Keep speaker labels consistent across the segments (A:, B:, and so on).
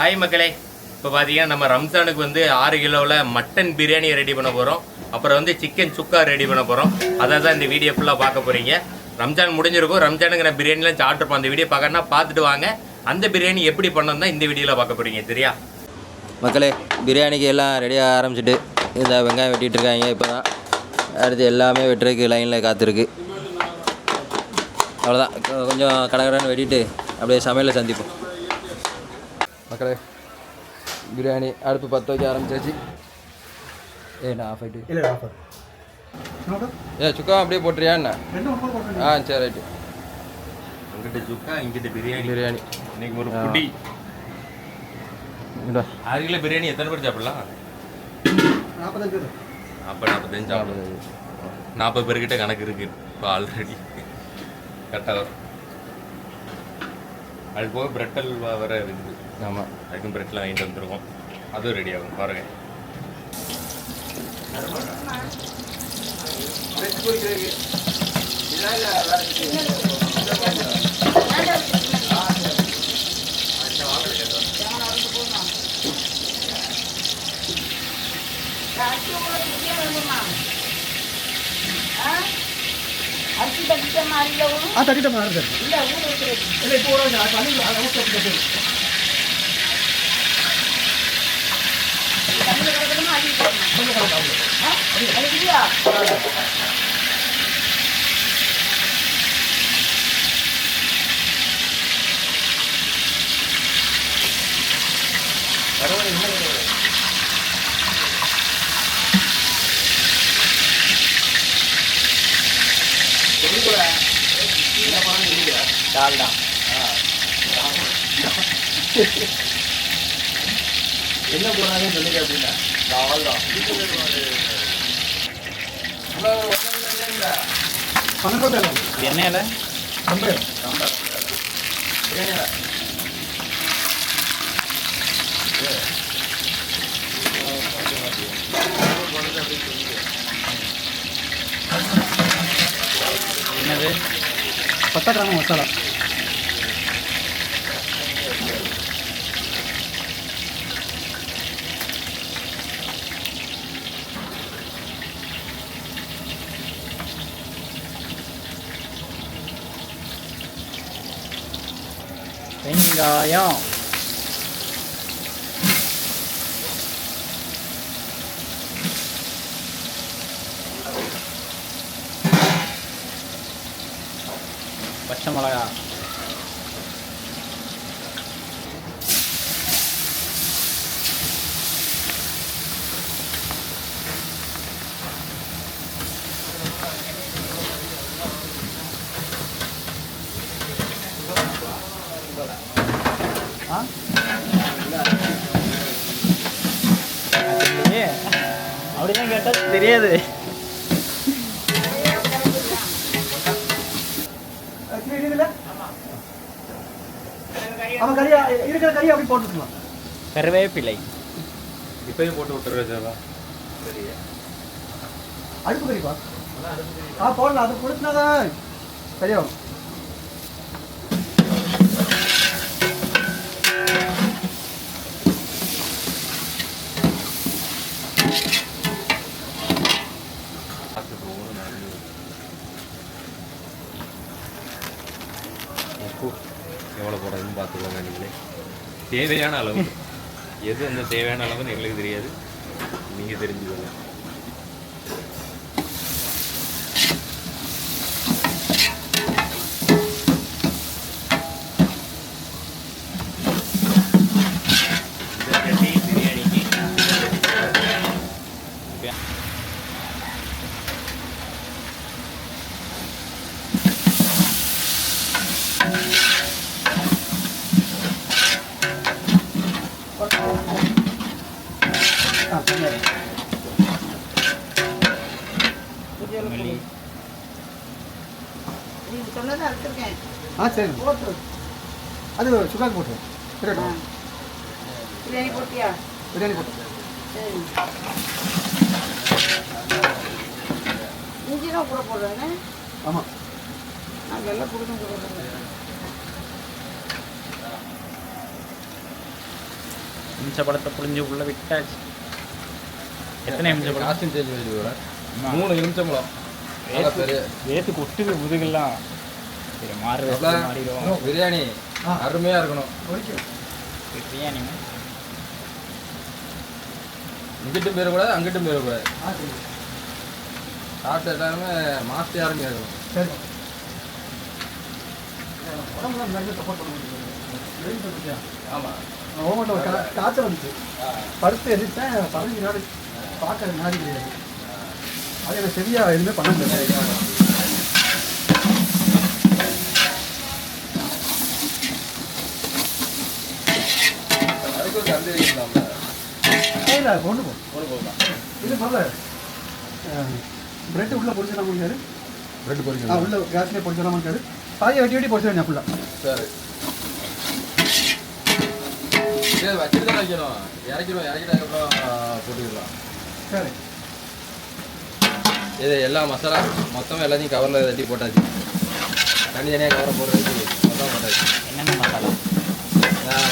A: Hi மக்களே. இப்போ பார்த்தீங்கன்னா நம்ம ரம்ஜானுக்கு வந்து ஆறு கிலோவில் மட்டன் பிரியாணி ரெடி பண்ண போகிறோம் அப்புறம் வந்து சிக்கன் சுக்கா ரெடி பண்ண போகிறோம் அதை தான் இந்த வீடியோ ஃபுல்லாக பார்க்க போகிறீங்க ரம்ஜான் முடிஞ்சிருக்கும். ரம்ஜானுக்கு நான் பிரியாணிலாம் சாப்பிட்ருப்போம் அந்த வீடியோ பார்க்கறனா பார்த்துட்டு வாங்க. அந்த பிரியாணி எப்படி பண்ணணும் தான் இந்த வீடியோவில் பார்க்க போகிறீங்க சரியா?
B: மக்களே பிரியாணிக்கு எல்லாம் ரெடியாக ஆரம்பிச்சிட்டு இந்த வெங்காயம் வெட்டிட்டு இருக்காங்க இப்போ தான் அடுத்து எல்லாமே வெட்டுறதுக்கு லைனில் காத்திருக்கு. அவ்வளோதான் கொஞ்சம் கடகடன்னு வெட்டிட்டு அப்படியே சமையலில் சந்திப்போம். மக்களே பிரியாணி அடுப்பு பற்ற வைக்க ஆரம்பிச்சாச்சு ஏ நான் ஆஃப் ஆகிட்டு
C: இல்லை ஆஃபர்
B: ஏ சுக்கா அப்படியே போட்டுறியா என்ன ஆ சரி ரைட்டு
A: அங்கிட்ட சுக்கா இங்கிட்ட பிரியாணி
B: பிரியாணி
A: இன்னைக்கு ஒரு புடி
B: இந்தா
A: ஆறு கிலோ பிரியாணி எத்தனை பேர் சாப்பிடலாம்
C: நாற்பத்தஞ்சு பேர்
A: நாற்பது நாற்பத்தஞ்சு சாப்பிடலாம் நாற்பது பேர்கிட்ட கணக்கு இருக்கு இப்போ ஆல்ரெடி கரெக்டாக வரும் அது போக பிரெட் அல்வா வேற இருக்குது
B: ஆமாம்
A: அதுக்கும் பிரெட்லாம் வாங்கிட்டு வந்துருக்கோம் அதுவும் ரெடி ஆகும். பாருங்க.
D: அரிசி தட்டிட்ட மாதிரி
C: ஆ தட்டிட்ட மாதிரி சார்
D: இல்ல ஊர்
C: இல்லை இப்போ ஒரு தண்ணி அளவு
B: டால்டா என்ன போனாலும் சொல்லுங்க அப்படின்னா
C: பன்னெண்டு பேர்
B: எண்ணெயில்
C: ஐம்பது
B: என்னது
C: பத்தா கிராம மசாலா.
B: வெங்காயம் பச்சை மிளகா அப்படிதான் கேட்டா தெரியாது. கருவேப்பிலை.
A: இப்பயும் போட்டு விட்டுருவா சரியா.
C: அடுப்பு கறிப்பா ஆ போடலாம் அது கொடுத்துனாதான் சரியா
A: உப்பு எவ்வளோ போடுறதுன்னு பார்த்துக்கோங்க நீங்களே. தேவையான அளவு. எது அந்த தேவையான அளவுன்னு எங்களுக்கு தெரியாது. நீங்கள் தெரிஞ்சுக்கோங்க இந்த சட்னி பிரியாணிக்கு
C: ஆ சரியா
B: மல்லி
D: நீங்க சொன்னதை அறுத்துருக்கேன்
C: ஆ சரி அது சுகாக்கு போட்டு. இருக்கட்டும்.
D: பிரியாணி போட்டியா?
C: பிரியாணி போட்டு.
D: இஞ்சி தான் கூட போடுறேங்க
C: ஆமாம்
D: வெள்ளை கொடுக்கும் கொடுக்குறேன்
E: நிமிஷ படத்தை புளிஞ்சு உள்ள விட்டாச்சு. எத்தனை நிமிஷம் படம்
B: மூணு நிமிஷம் பெரிய
E: வேத்து கொட்டுது முதுகெல்லாம் சரி மாறு மாறிடுவோம்.
B: பிரியாணி அருமையா இருக்கணும்.
E: பிரியாணி
B: இங்கிட்டும் போயிடக்கூடாது அங்கிட்டும் போயிடக்கூடாது.
C: ஆ சரி.
B: சாப்பிட்ட எல்லாருமே மாஸ்டர் யாருமே இருக்கணும்
C: சரி உடம்புலாம் நிறைய சப்போர்ட் பண்ண முடியும் வெயில் பட்டுச்சா
B: ஆமா.
C: ஓமட்டில் ஒரு காய்ச்சல் வந்துச்சு. படுத்து எதிர்த்தேன் பதினஞ்சு நாள் பார்க்க நாடி கிடையாது. அது எனக்கு சரியா எதுவுமே பண்ண முடியல இல்லை கொண்டு போ.
B: கொண்டு போகலாம்.
C: இது பரவாயில்ல பிரெட் உள்ள பொரிச்சிட முடியாது
B: ரெண்டு
C: ஆ
B: பொரிக்கணும்
C: உள்ள கேஸ்லேயே பொரிச்சிட முடியாது பாதியை வெட்டி வெட்டி பொரிச்சிட ஃபுல்லாக
B: சரி. சரி வச்சுட்டு தான் வைக்கணும். இறக்கிடும் இறக்கிட்டு அதுக்கப்புறம் போட்டுக்கலாம்.
C: சரி.
B: இது எல்லா மசாலா மொத்தமாக எல்லாத்தையும் கவரில் தட்டி போட்டாச்சு. தனித்தனியாக கவரை போடுறதுக்கு மொத்தம் போட்டாச்சு.
E: என்னென்ன மசாலா?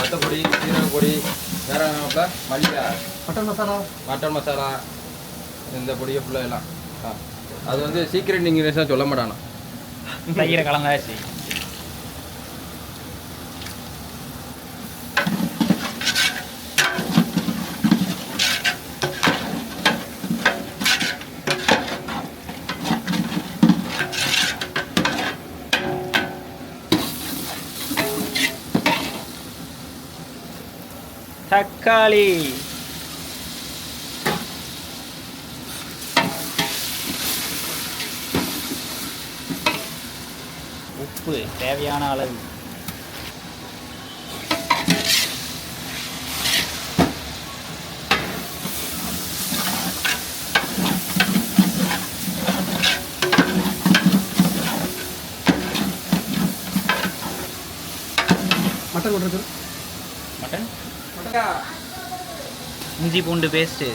B: வத்தப்பொடி சீரக பொடி வேற என்ன மல்லிகா.
C: மட்டன் மசாலா.
B: மட்டன் மசாலா இந்த பொடியை ஃபுல்லாக எல்லாம். ஆ. அது வந்து சீக்ரெட் இன்கிரீடியன்ஸாக சொல்ல மாட்டானா?
E: தயிரை கலந்தாச்சு. தக்காளி. உப்பு தேவையான அளவு.
C: மட்டன் கொண்டு
E: மட்டன்? இஞ்சி பூண்டு பேஸ்ட்டு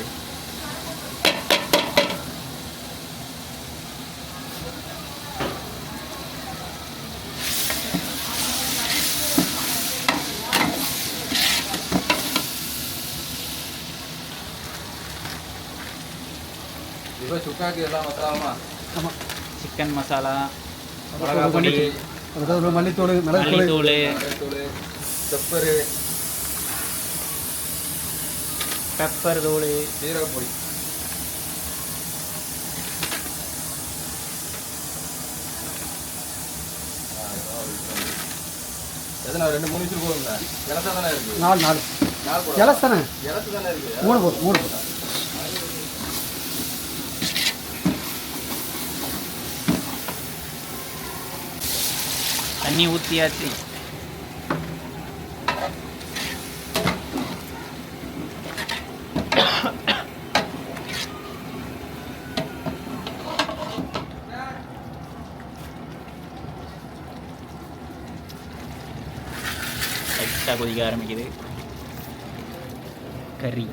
B: இப்போ சுக்காக்கு எல்லாம் மசாலாமா?
C: ஆமாம்
E: சிக்கன் மசாலா
C: மிளகா
E: பொடி
C: மல்லித்தூள் மிளகுத்தூள்
E: மல்லித்தூள்
B: மஞ்சத்தூள் பெப்பரு
E: தூள்.
B: சீரக பொடி. ரெண்டு மூணு நிமிஷம் போதுங்களா? இலசா தானே இருக்கு?
C: நாலு நாலு.
B: நாலு
C: இலசு தானே?
B: இலசு தானே இருக்கு?
C: மூணு போதும் மூணு போதும்.
E: தண்ணி ஊற்றியாச்சு ஆரம்பிக்குது. கறி.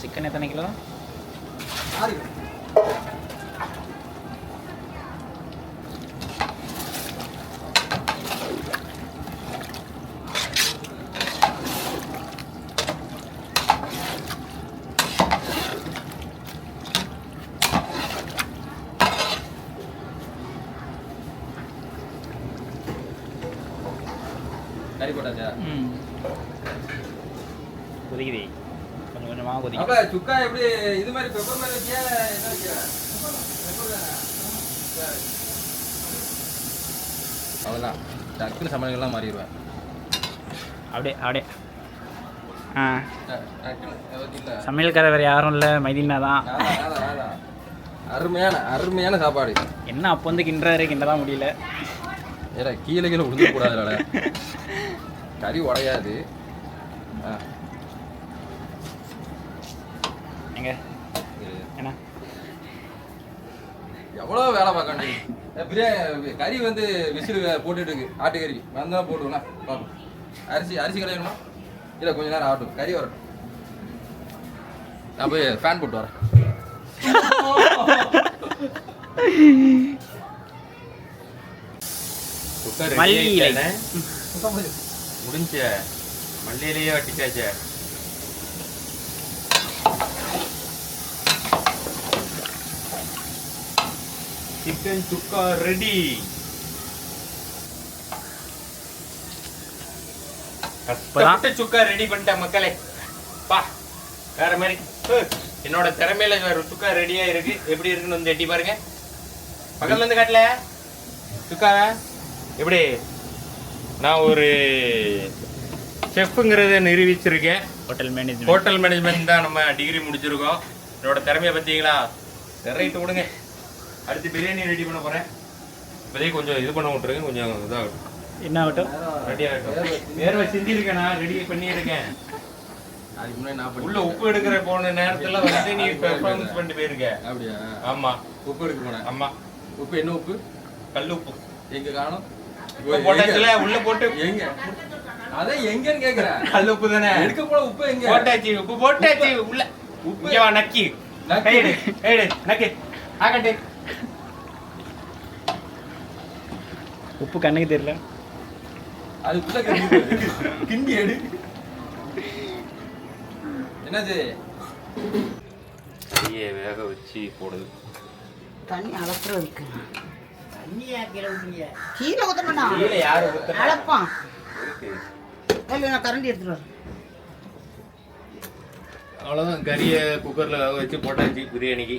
E: சிக்கன் எத்தனை கிலோ
C: ஆறு
B: கறி போட்டாச்சா
E: ம் கொதிக்குது கொஞ்சம் கொஞ்சமாக கொதிக்கும்
B: அப்ப சுக்கா எப்படி இது மாதிரி பெப்பர் மாதிரி வச்சியா என்ன வைக்கிற அவ்வளோதான் டக்குன்னு சமையல்கள்லாம் மாறிடுவேன்.
E: அப்படியே அப்படியே. ஆ. சமையல்காரர் வேறு யாரும் இல்லை மைதீனா தான்.
B: அருமையான அருமையான சாப்பாடு.
E: என்ன அப்போ வந்து கிண்டுறாரு கிண்டதான் முடியல.
B: ஏடா கீழே கீழே விழுந்துக்கூடாதுல கறி உடையாது. ஆ
E: எங்க
B: இது.
E: என்ன
B: எவ்வளோ வேலை பார்க்க பிரியாணி கறி வந்து விசில் போட்டுட்டு இருக்கு. ஆட்டுக்கறி வந்தா போட்டுக்கலாம் பார்ப்போம். அரிசி அரிசி கடையணுமா இல்லை கொஞ்ச நேரம் ஆகட்டும். கறி வரட்டும். நான் போய் ஃபேன் போட்டு வரேன்.
A: முடிஞ்ச. மல்லியிலேயே வட்டிச்சாச்சே சிக்கன் சுக்கா ரெடி. கஷ்டப்பட்டு சுக்கா ரெடி பண்ணிட்டேன் மக்களே. பா வேற மாதிரி. என்னோட திறமையில வேற சுக்கா ரெடியா இருக்கு. எப்படி இருக்குன்னு வந்து எட்டி பாருங்க. பக்கத்துல இருந்து காட்டல. சுக்கா எப்படி? நான் ஒரு செஃப்புங்கிறத நிரூபிச்சிருக்கேன்.
E: ஹோட்டல் மேனேஜ்மெண்ட்
A: ஹோட்டல் மேனேஜ்மெண்ட் தான் நம்ம டிகிரி முடிச்சிருக்கோம். என்னோட திறமையை பார்த்தீங்களா ரைட்டு விடுங்க. அடுத்து பிரியாணி ரெடி பண்ண போறேன். இப்போதைக்கு கொஞ்சம் இது பண்ண விட்டுருங்க கொஞ்சம் இதாகட்டும்.
E: என்ன ஆகட்டும்?
A: ரெடி ஆகட்டும். வேர்வை சிந்திருக்கேன் நான் ரெடி பண்ணியிருக்கேன்.
B: அதுக்கு முன்னாடி நான்
A: உள்ள உப்பு எடுக்கிற போன நேரத்துல வந்து நீ பெர்ஃபார்மன்ஸ் பண்ணிட்டு போயிருக்க.
B: அப்படியா?
A: ஆமா.
B: உப்பு எடுக்க போனேன்.
A: ஆமா.
B: உப்பு என்ன உப்பு?
A: கல் உப்பு.
B: எங்க காணும்?
A: போட்டாச்சுல உள்ள போட்டு.
B: எங்க? அதான் எங்கன்னு கேக்குறேன்.
A: கல் உப்பு தானே?
B: எடுக்க போன உப்பு எங்க?
A: போட்டாச்சு உப்பு போட்டாச்சு. உள்ள.
B: உப்பு.
A: நக்கி.
B: நக்கி.
A: நக்கி. ஆகட்டு.
E: உப்பு கண்ணுக்கு தெரியல.
B: அதுக்குள்ள கிண்டி கிண்டி எடு. என்னது?
A: கையை வேக வச்சு போடுது
D: தண்ணி அளப்புறதுக்கு கீழே ஊத்தணும்னா
A: கீழே யாரு ஊத்துனா?
D: அளப்பான்
A: இருக்கு.
D: இல்லை நான் கரண்டி எடுத்துட்டு வரேன்
A: அவ்வளோதான் கறியை குக்கரில் வேக வச்சு போட்டாச்சு பிரியாணிக்கு.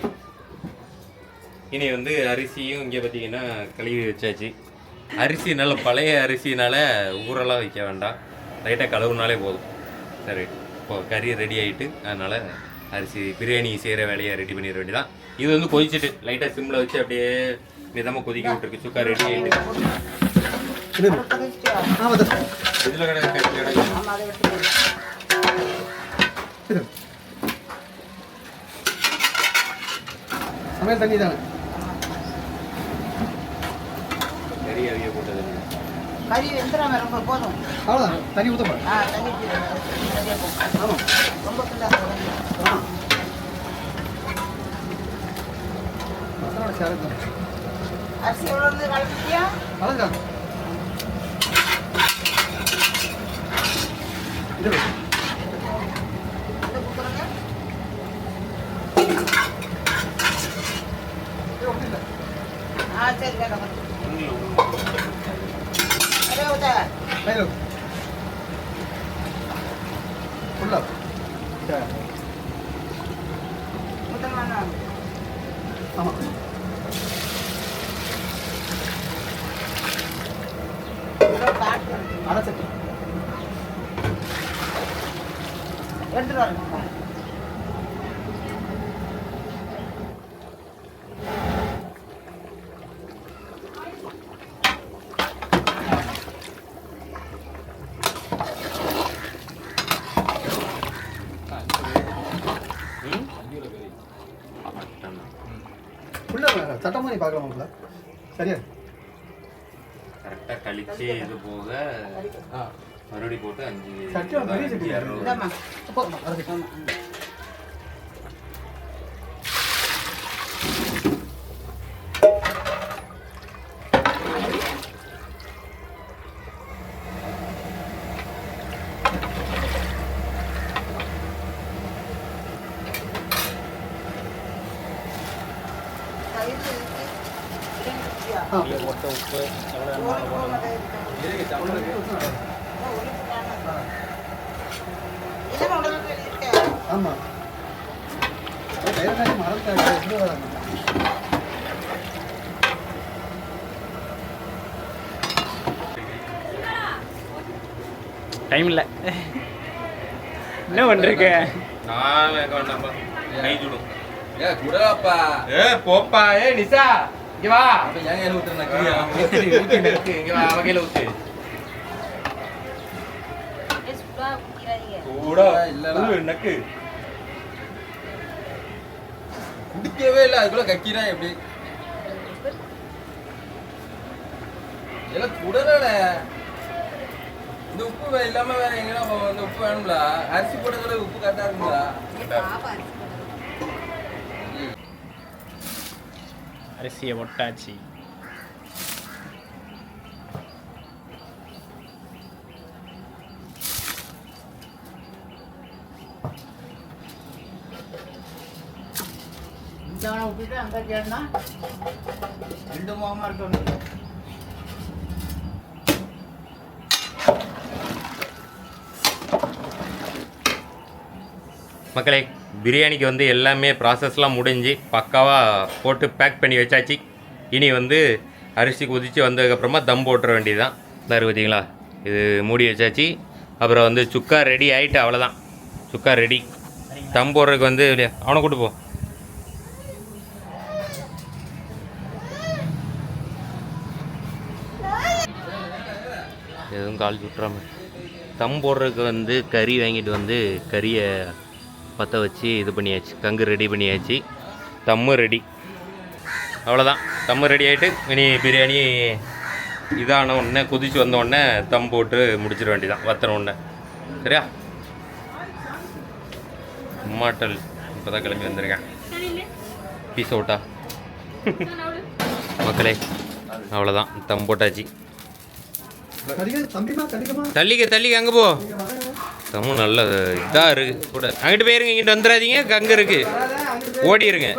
A: இனி வந்து அரிசியும் இங்கே பார்த்தீங்கன்னா கழுவி வச்சாச்சு. அரிசி நல்ல பழைய அரிசினால ஊரெல்லாம் வைக்க வேண்டாம். லைட்டாக கழுவுனாலே போதும். சரி இப்போ கறி ரெடி ஆகிட்டு அதனால் அரிசி பிரியாணி செய்கிற வேலையை ரெடி பண்ணிட வேண்டியதான் இது வந்து கொதிச்சுட்டு லைட்டாக சிம்மில் வச்சு அப்படியே மிதமாக கொதிக்க விட்டுருக்கு. சுக்கா ரெடி ஆகிட்டு இதில்
C: கிடையாது சமையல் தண்ணி தானே
A: கறி அவிய போட்டது
D: கறி வெந்துடாம ரொம்ப போதும்.
C: அவ்வளோதான் தண்ணி ஊற்ற
D: ஆ தண்ணி.
C: ஆமாம்.
D: ரொம்ப
C: தான்
D: அரிசி எவ்வளோ இருந்து கலந்துட்டியா
C: இது வை.
D: இந்த குக்கருங்க
C: இது ஒன்றும் இல்லை
D: ஆ சரி வேண்டாம் நிறைய ஊத்த என்ன?
C: ஆமாம்
D: காட்டு.
C: அரை சட்டி
D: எடுத்துட்டு வரேன்
C: ஃபுல்லாக பார்க்கலாமாப்ல சரியா?
A: கரெக்டாக கழிச்சு இது போக மறுபடி போட்டு அஞ்சு
C: சட்டி
E: டைம் இல்லை. என்ன பண்ணிருக்க
B: ஏ
A: போப்பா. ஏ நிசா இங்க வா.
B: ஏங்க ஊத்துறேன்
A: ஊத்து கூட எனக்கு.
B: குடிக்கவே இல்ல அதுக்குள்ள கக்கிறேன் எப்படி? எல்லாம் குடல இந்த உப்பு இல்லாம வேற போவோம்? இந்த உப்பு வேணும்ல? அரிசி போட்டதுல உப்பு கரெக்டா இருக்குங்களா?
E: அரிசியை ஒட்டாச்சு.
D: இந்தவனை விட்டுட்டு அந்த கேட்டா. ரெண்டு முகமா இருக்கணும்.
A: மக்களே பிரியாணிக்கு வந்து எல்லாமே ப்ராசஸ்லாம் முடிஞ்சு பக்காவாக போட்டு பேக் பண்ணி வச்சாச்சு. இனி வந்து அரிசி கொதித்து வந்ததுக்கப்புறமா தம் போட்டுற வேண்டியது தான் பார்த்தீங்களா இது மூடி வச்சாச்சு. அப்புறம் வந்து சுக்கா ரெடி ஆகிட்டு அவ்வளோதான் சுக்கா ரெடி தம் போடுறதுக்கு வந்து இல்லையா, அவனை கூட்டு போ. எதுவும் கால் சுட்டுறாம தம் போடுறதுக்கு வந்து கறி வாங்கிட்டு வந்து கறியை பற்ற வச்சு இது பண்ணியாச்சு கங்கு ரெடி பண்ணியாச்சு. தம்மு ரெடி அவ்வளோதான் தம்மு ரெடி ஆகிட்டு இனி பிரியாணி இதான உடனே குதிச்சு வந்த உடனே தம் போட்டு முடிச்சிட வேண்டியதான் வத்தன உடனே. சரியா? மாட்டல். இப்போ தான் கிளம்பி வந்திருக்கேன். பீஸ் அவுட்டா மக்களே அவ்வளோதான் தம் போட்டாச்சு. தள்ளிக்க தள்ளிக்க அங்கே போ. தம்மு நல்ல இதாக இருக்கு. கூட அங்கிட்டு போயிருங்க இங்கிட்டு வந்துடாதீங்க. கங்கு இருக்கு. ஓடிருங்க.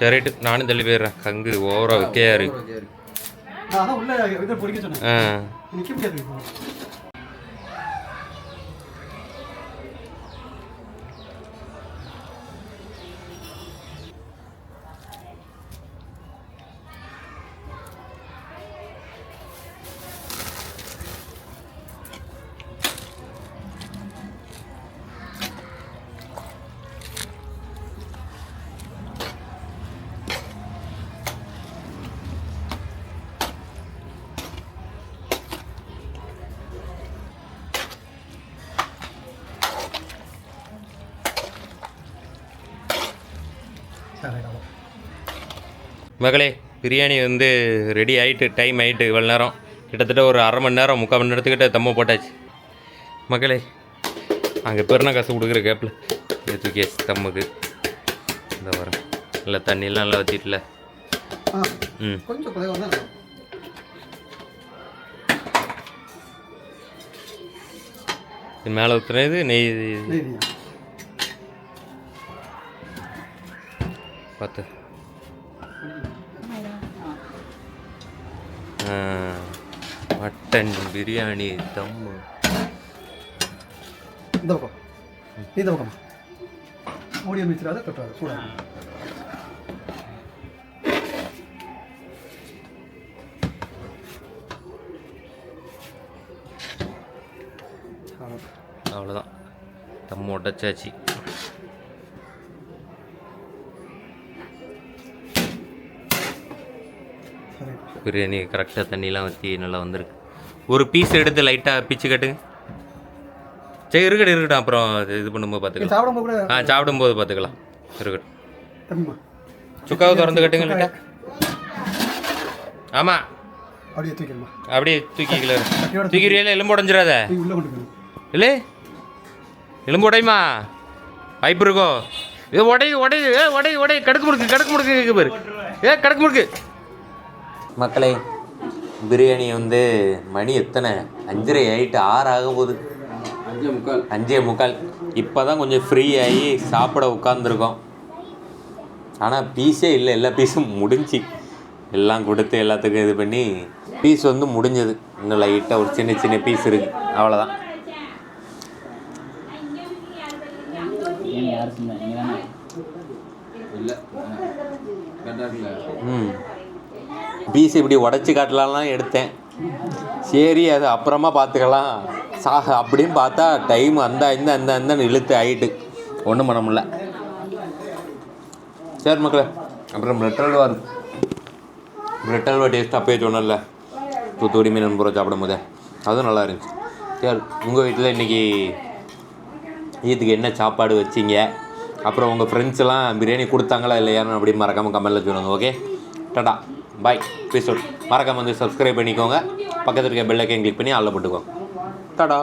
A: சரிட்டு நானும் தள்ளி போயிடுறேன். கங்கு ஓவரா விக்கையா இருக்கு.
C: நான் அதான் உள்ள இதை பொறிக்க சொன்னேன்.
A: ஆ. மகளே பிரியாணி வந்து ரெடி ஆகிட்டு டைம் ஆகிட்டு இவ்வளோ நேரம். கிட்டத்தட்ட ஒரு அரை மணி நேரம் முக்கால் மணி நேரத்துக்கிட்ட தம்ம போட்டாச்சு. மகளே அங்கே பெருனா காசு கொடுக்குற கேப்பில் இது தூக்கியாச்சு தம்முக்கு இந்த வரேன் இல்லை தண்ணியெல்லாம் நல்லா வச்சிட்டல
C: ஆ
A: ம். இது மேலே ஊற்றுனது நெய். பார்த்து மட்டன் பிரியாணி தம்மு
C: இந்த பக்கம். இந்த பக்கம்? மூடிய மிச்சிடாத தொட்டாது கூட
A: அவ்வளோதான் தம்மு உடச்சாச்சு. பிரியாணி கரெக்டாக தண்ணிலாம் ஊற்றி நல்லா வந்திருக்கு. ஒரு பீஸ் எடுத்து லைட்டாக பிச்சு கட்டுங்க. சரி இருக்கட்டும் இருக்கட்டும். அப்புறம் இது பண்ணும்போது பார்த்துக்கலாம். ஆ சாப்பிடும்போது பார்த்துக்கலாம். இருக்கட்டும். சுக்காவை திறந்து கட்டுங்க ஆமாம்
C: அப்படியே தூக்கிடுமா
A: அப்படியே தூக்கிக்கல. தூக்கிறியில எலும்பு உடஞ்சிடாத? இல்லை. எலும்பு உடையுமா? வாய்ப்பு இருக்கோ? ஏ உடையுது உடையுது ஏ உடையுது உடையுது கடுக்கு முடுக்கு கடுக்கு முடுக்கு இருக்கு பாரு ஏ கடுக்கு முடுக்கு. மக்களே பிரியாணி வந்து மணி எத்தனை? அஞ்சரை ஆயிட்டு ஆறு ஆக போகுது
B: அஞ்சே முக்கால்.
A: அஞ்சே முக்கால். இப்போ தான் கொஞ்சம் ஃப்ரீ ஆகி சாப்பிட உட்காந்துருக்கோம் ஆனால் பீஸே இல்லை. எல்லா பீஸும் முடிஞ்சு. எல்லாம் கொடுத்து எல்லாத்துக்கும் இது பண்ணி பீஸ் வந்து முடிஞ்சது. இன்னும் லைட்டாக ஒரு சின்ன சின்ன பீஸ் இருக்குது அவ்வளோதான் ம். பீஸ் இப்படி உடச்சி காட்டலாம்லாம் எடுத்தேன். சரி அது அப்புறமா பார்த்துக்கலாம். சா அப்படின்னு பார்த்தா டைம் அந்த இந்த அந்த அந்தன்னு இழுத்து ஆகிட்டு ஒன்றும் பண்ண முடியல. சரி மக்களே அப்புறம் பிரெட் அல்வா இருக்கு. பிரெட் அல்வா டேஸ்ட் அப்பயே சொன்னல தூத்துக்குடி மீன் நண்பரை சாப்பிடும் போதே அதுவும் நல்லா இருந்துச்சு. சரி உங்கள் வீட்டில் இன்றைக்கி ஈத்துக்கு என்ன சாப்பாடு வச்சிங்க? அப்புறம் உங்கள் ஃப்ரெண்ட்ஸ்லாம் பிரியாணி கொடுத்தாங்களா இல்லையான்னு அப்படி மறக்காமல் கமெண்ட்டில் சொல்லுங்கள் ஓகே டாடா. பாய் பீஸ் அவுட் மறக்காம வந்து சப்ஸ்கிரைப் பண்ணிக்கோங்க. பக்கத்தில் இருக்க பெல்லைக்கன் கிளிக் பண்ணி ஆளில் போட்டுக்கோங்க. தடா